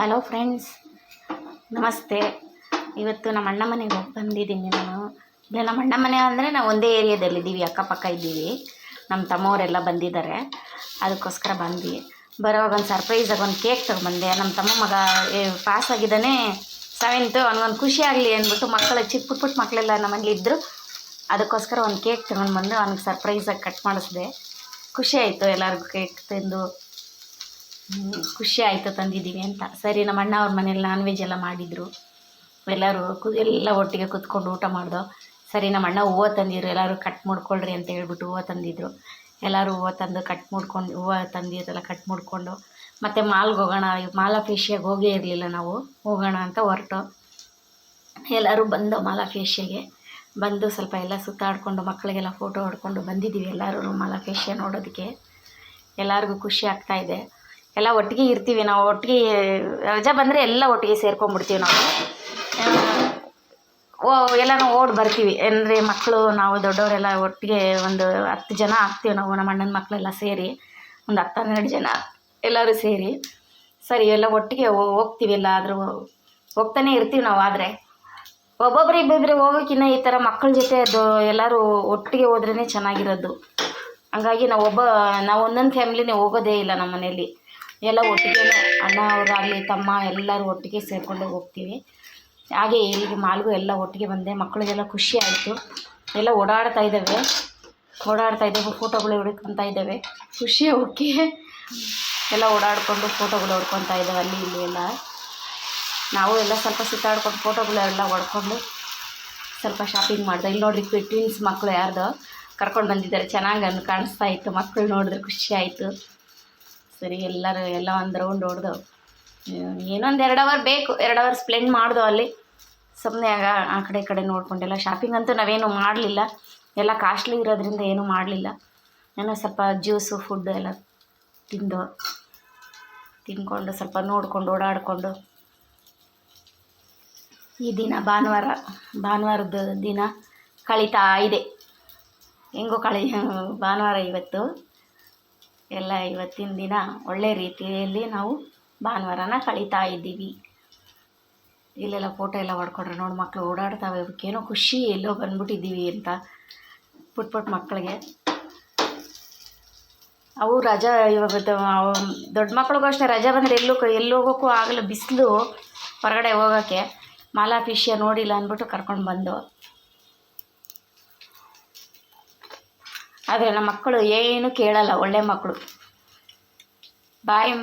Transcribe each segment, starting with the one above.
Hello friends, ನಮಸ್ತೆ. ಇವತ್ತು ನಮ್ಮ ಅಣ್ಣ ಮನೆಗೆ ಹೋಗಿ ಬಂದಿದ್ದೀನಿ ನಾನು. ಇಲ್ಲ, ನಮ್ಮ ಅಣ್ಣ ಮನೆ ಅಂದರೆ ನಾವು ಒಂದೇ ಏರಿಯಾದಲ್ಲಿದ್ದೀವಿ ಅಕ್ಕಪಕ್ಕ ಇದ್ದೀವಿ. ನಮ್ಮ ತಮ್ಮವರೆಲ್ಲ ಬಂದಿದ್ದಾರೆ. ಅದಕ್ಕೋಸ್ಕರ ಬಂದು ಬರೋವಾಗ ಒಂದು ಸರ್ಪ್ರೈಸಾಗಿ ಒಂದು ಕೇಕ್ ತೊಗೊಂಬಂದೆ. ನಮ್ಮ ತಮ್ಮ ಮಗ ಪಾಸ್ ಆಗಿದ್ದಾನೆ ಸೆವೆಂತು ಅವನಿಗೊಂದು ಖುಷಿ ಆಗಲಿ ಅಂದ್ಬಿಟ್ಟು ಮಕ್ಕಳ ಚಿಕ್ಕ ಪುಟ್ಟ ಪುಟ್ಟ ಮಕ್ಕಳೆಲ್ಲ ನಮ್ಮಲ್ಲಿ ಇದ್ದರು ಅದಕ್ಕೋಸ್ಕರ ಒಂದು ಕೇಕ್ ತೊಗೊಂಡು ಬಂದು ಅವ್ನಿಗೆ ಸರ್ಪ್ರೈಸಾಗಿ ಕಟ್ ಮಾಡಿಸಿದೆ. ಖುಷಿ ಆಯಿತು ಎಲ್ಲರಿಗೂ ಕೇಕ್ ತಿಂದು. ಖುಷಿ ಆಯಿತು ತಂದಿದ್ದೀವಿ ಅಂತ. ಸರಿ, ನಮ್ಮ ಅಣ್ಣ ಅವ್ರ ಮನೇಲಿ ನಾನ್ ವೆಜ್ ಎಲ್ಲ ಮಾಡಿದರು. ಎಲ್ಲರೂ ಎಲ್ಲ ಒಟ್ಟಿಗೆ ಕುತ್ಕೊಂಡು ಊಟ ಮಾಡ್ದೋ. ಸರಿ, ನಮ್ಮ ಅಣ್ಣ ಹೂವು ತಂದಿದ್ರು. ಎಲ್ಲರೂ ಕಟ್ ಮಾಡ್ಕೊಳ್ರಿ ಅಂತ ಹೇಳ್ಬಿಟ್ಟು ಹೂವು ತಂದಿದ್ರು. ಎಲ್ಲರೂ ಹೂವು ತಂದು ಕಟ್ ಮಾಡ್ಕೊಂಡು, ಹೂವು ತಂದಿದ್ದೆಲ್ಲ ಕಟ್ ಮಾಡಿಕೊಂಡು. ಮತ್ತು ಮಾಲ್ಗೆ ಹೋಗೋಣ ಮಾಲಾ ಫೇಶಿಯಾಗೆ ಹೋಗೇ ಇರಲಿಲ್ಲ ನಾವು. ಹೋಗೋಣ ಅಂತ ಹೊರಟು. ಎಲ್ಲರೂ ಬಂದು ಮಾಲಾ ಫೇಶಿಯಾಗೆ ಬಂದು ಸ್ವಲ್ಪ ಎಲ್ಲ ಸುತ್ತಾಡಿಕೊಂಡು, ಮಕ್ಕಳಿಗೆಲ್ಲ ಫೋಟೋ ಹೊಡ್ಕೊಂಡು ಬಂದಿದ್ದೀವಿ ಎಲ್ಲರೂ ಮಾಲಾ ಫೇಶಿಯ ನೋಡೋದಕ್ಕೆ. ಎಲ್ಲರಿಗೂ ಖುಷಿ ಆಗ್ತಾಯಿದೆ ಎಲ್ಲ ಒಟ್ಟಿಗೆ ಇರ್ತೀವಿ ನಾವು, ಒಟ್ಟಿಗೆ ರಜಾ ಬಂದರೆ ಎಲ್ಲ ಒಟ್ಟಿಗೆ ಸೇರ್ಕೊಂಡ್ಬಿಡ್ತೀವಿ ನಾವು. ಓ, ಎಲ್ಲನೂ ಓಡಿ ಬರ್ತೀವಿ. ಅಂದರೆ ಮಕ್ಕಳು ನಾವು ದೊಡ್ಡವರೆಲ್ಲ ಒಟ್ಟಿಗೆ ಒಂದು ಹತ್ತು ಜನ ಆಗ್ತೀವಿ ನಾವು, ನಮ್ಮ ಅಣ್ಣನ ಮಕ್ಕಳೆಲ್ಲ ಸೇರಿ, ಒಂದು ಹತ್ತು ಹನ್ನೆರಡು ಜನ ಎಲ್ಲರೂ ಸೇರಿ. ಸರಿ, ಎಲ್ಲ ಒಟ್ಟಿಗೆ ಹೋಗ್ತೀವಿ ಎಲ್ಲ ಆದರೂ ಹೋಗ್ತಾನೆ ಇರ್ತೀವಿ ನಾವು ಆದರೆ. ಒಬ್ಬೊಬ್ರು ಇಬ್ಬಿಬ್ರು ಹೋಗೋಕ್ಕಿಂತ ಈ ಥರ ಮಕ್ಕಳ ಜೊತೆ ಅದು ಎಲ್ಲರೂ ಒಟ್ಟಿಗೆ ಹೋದ್ರೇ ಚೆನ್ನಾಗಿರೋದು. ಹಂಗಾಗಿ ನಾವು ಒಬ್ಬ, ನಾವು ಒಂದೊಂದು ಫ್ಯಾಮ್ಲಿನೇ ಹೋಗೋದೇ ಇಲ್ಲ ನಮ್ಮ ಮನೇಲಿ ಎಲ್ಲ ಒಟ್ಟಿಗೆ ಅಣ್ಣ ಅವರಾಗಲಿ, ತಮ್ಮ ಎಲ್ಲರೂ ಒಟ್ಟಿಗೆ ಸೇರಿಕೊಂಡು ಹೋಗ್ತೀವಿ. ಹಾಗೆ ಇಲ್ಲಿಗೆ ಮಾಲ್ಗೂ ಎಲ್ಲ ಒಟ್ಟಿಗೆ ಬಂದೆ. ಮಕ್ಕಳಿಗೆಲ್ಲ ಖುಷಿ ಆಯಿತು. ಎಲ್ಲ ಓಡಾಡ್ತಾ ಇದ್ದಾವೆ. ಓಡಾಡ್ತಾ ಇದ್ದಾವೆ, ಫೋಟೋಗಳು ಹೊಡ್ಕೊತಾ ಇದ್ದಾವೆ. ಖುಷಿ ಓಕೆ ಎಲ್ಲ ಓಡಾಡಿಕೊಂಡು ಫೋಟೋಗಳು ಹೊಡ್ಕೊತಾ ಇದ್ದಾವೆ ಅಲ್ಲಿ, ಇಲ್ಲಿ ಎಲ್ಲ. ನಾವು ಎಲ್ಲ ಸ್ವಲ್ಪ ಸುತ್ತಾಡ್ಕೊಂಡು ಫೋಟೋಗಳು ಎಲ್ಲ ಹೊಡ್ಕೊಂಡು ಸ್ವಲ್ಪ ಶಾಪಿಂಗ್ ಮಾಡಿದೆ. ಇಲ್ಲಿ ನೋಡ್ರಿ ಟ್ವಿನ್ಸ್ ಮಕ್ಕಳು ಯಾರ್ದು ಕರ್ಕೊಂಡು ಬಂದಿದ್ದಾರೆ. ಚೆನ್ನಾಗಿ ಕಾಣಿಸ್ತಾ ಇತ್ತು. ಮಕ್ಕಳು ನೋಡಿದ್ರೆ ಖುಷಿ ಆಯಿತು. ಸರಿ, ಎಲ್ಲರೂ ಎಲ್ಲ ಒಂದು ರೌಂಡ್ ಹೊಡೆದು. ಏನೊಂದು ಎರಡು ಅವರ್ ಬೇಕು, ಎರಡು ಅವರ್ ಸ್ಪ್ಲೆಂಡ್ ಮಾಡ್ದು ಅಲ್ಲಿ. ಸುಮ್ಮನೆ ಆಗ ಆ ಕಡೆ ಕಡೆ ನೋಡ್ಕೊಂಡೆಲ್ಲ. ಶಾಪಿಂಗ್ ಅಂತೂ ನಾವೇನು ಮಾಡಲಿಲ್ಲ. ಎಲ್ಲ ಕಾಸ್ಟ್ಲಿ ಇರೋದ್ರಿಂದ ಏನೂ ಮಾಡಲಿಲ್ಲ. ಏನೋ ಸ್ವಲ್ಪ ಜ್ಯೂಸು ಫುಡ್ಡು ಎಲ್ಲ ತಿಂದು ತಿಂದ್ಕೊಂಡು ಸ್ವಲ್ಪ ನೋಡಿಕೊಂಡು, ಓಡಾಡಿಕೊಂಡು. ಈ ದಿನ ಭಾನುವಾರ ಭಾನುವಾರದ ದಿನ ಕಳೀತಾ ಇದೆ. ಹೆಂಗೋ ಕಳಿ, ಭಾನುವಾರ ಇವತ್ತು. ಎಲ್ಲ ಇವತ್ತಿನ ದಿನ ಒಳ್ಳೆ ರೀತಿಯಲ್ಲಿ ನಾವು ಭಾನುವಾರನ ಕಳೀತಾ ಇದ್ದೀವಿ. ಇಲ್ಲೆಲ್ಲ ಫೋಟೋ ಎಲ್ಲ ಹೊಡ್ಕೊಂಡ್ರೆ ನೋಡಿ ಮಕ್ಕಳು ಓಡಾಡ್ತಾವೆ ಅದಕ್ಕೇನೋ ಖುಷಿ ಎಲ್ಲೋ ಬಂದ್ಬಿಟ್ಟಿದ್ದೀವಿ ಅಂತ ಪುಟ್ ಪುಟ್ ಮಕ್ಕಳಿಗೆ ಅವು ರಜಾ ಇವಾಗ ದೊಡ್ಡ ಮಕ್ಳಿಗೂ ಅಷ್ಟೇ, ರಜಾ ಬಂದರೆ ಎಲ್ಲೂ ಎಲ್ಲಿ ಹೋಗೋಕ್ಕೂ ಆಗಲ್ಲ, ಬಿಸಿಲು ಹೊರಗಡೆ ಹೋಗೋಕ್ಕೆ. ಮಾಲಾ ಫಿಶಿಯ ನೋಡಿಲ್ಲ ಅಂದ್ಬಿಟ್ಟು ಕರ್ಕೊಂಡು ಬಂದು. ಆದರೆ ನಮ್ಮ ಮಕ್ಕಳು ಏನು ಕೇಳಲ್ಲ, ಒಳ್ಳೆ ಮಕ್ಕಳು ಬಾಯ್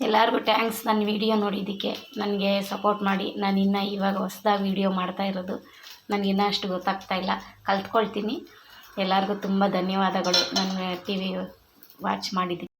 ಎಲ್ಲರಿಗೂ ಥ್ಯಾಂಕ್ಸ್ ನನ್ನ ವಿಡಿಯೋ ನೋಡಿದ್ದಕ್ಕೆ. ನನಗೆ ಸಪೋರ್ಟ್ ಮಾಡಿ. ನಾನು ಇನ್ನು ಇವಾಗ ಹೊಸ್ದಾಗಿ ವಿಡಿಯೋ ಮಾಡ್ತಾ ಇರೋದು. ನನಗೆ ಇನ್ನೂ ಅಷ್ಟು ಗೊತ್ತಾಗ್ತಾ ಇಲ್ಲ. ಕಲ್ತ್ಕೊಳ್ತೀನಿ. ಎಲ್ಲರಿಗೂ ತುಂಬ ಧನ್ಯವಾದಗಳು. ನನ್ನ ಟಿ ವಿ ವಾಚ್ ಮಾಡಿದ್ದಕ್ಕೆ.